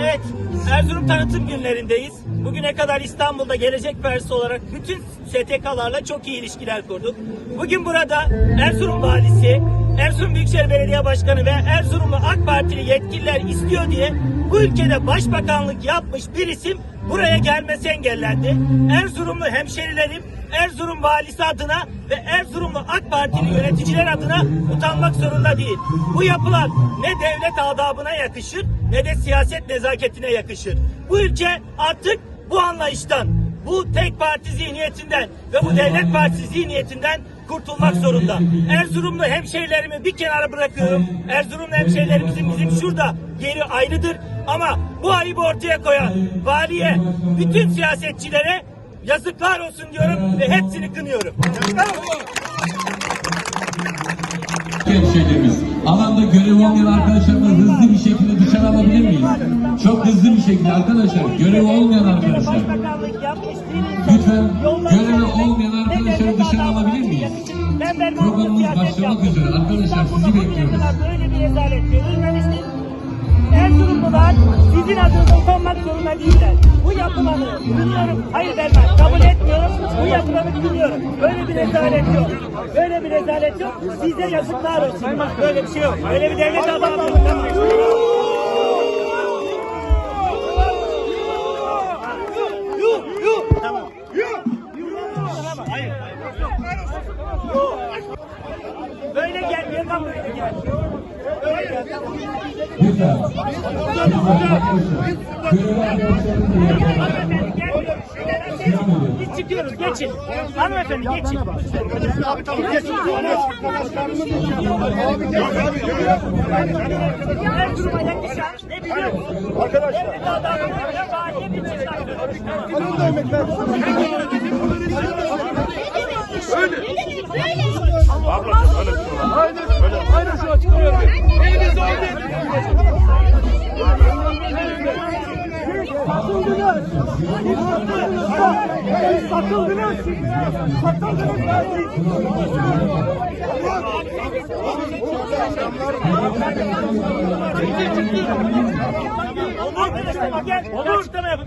Evet, Erzurum tanıtım günlerindeyiz. Bugüne kadar İstanbul'da Gelecek Partisi olarak bütün STK'larla çok iyi ilişkiler kurduk. Bugün burada Erzurum Valisi, Erzurum Büyükşehir Belediye Başkanı ve Erzurumlu AK Partili yetkililer istiyor diye bu ülkede başbakanlık yapmış bir isim buraya gelmesi engellendi. Erzurumlu hemşerilerim Erzurum valisi adına ve Erzurumlu AK Partili yöneticiler adına utanmak zorunda değil. Bu yapılan ne devlet adabına yakışır ne de siyaset nezaketine yakışır. Bu ülke artık bu anlayıştan, bu tek parti zihniyetinden ve bu devlet partisi zihniyetinden kurtulmak zorunda. Erzurumlu hemşehrilerimi bir kenara bırakıyorum. Erzurumlu hemşehrilerimizin bizim şurada yeri ayrıdır. Ama bu ayıbı ortaya koyan valiye, bütün siyasetçilere yazıklar olsun diyorum ve hepsini kınıyorum. hemşehrilerimiz. Alanda görev olmayan arkadaşlarımızı Çok hızlı bir şekilde arkadaşlar. Görev olmayan arkadaşlar. Lütfen görevi olmayan arkadaşları dışarı alabilir miyiz? Programımız başlamak üzere. Arkadaşlar sizi bekliyoruz. Böyle bir rezalet görülmemiştir. Erzurumlular sizin adınıza utanmak zorunda değiller. Bu yapılanı kınıyorum. Hayır vermem. Kabul etmiyorum. Bu yapılanı kınıyorum. Böyle bir rezalet yok. Böyle bir rezalet yok. Size yazıklar olsun. Böyle bir şey yok. Böyle bir devlet adamı Böyle gel, Gökhan böyle gel. Böyle gel, tamam. Lütfen. Görevli arkadaşlarımızı yapın. Hanımefendi gelmiyor. Biz çıkıyoruz, geçin. Hanımefendi geçin. Erzurum'a yakışan ne biliyor? Arkadaşlar. Devlet adamı ve valiye bir çift hakkı. Satıldınız. Satıldınız. Satıldınız. Olur. Gel. Olur. Yapın.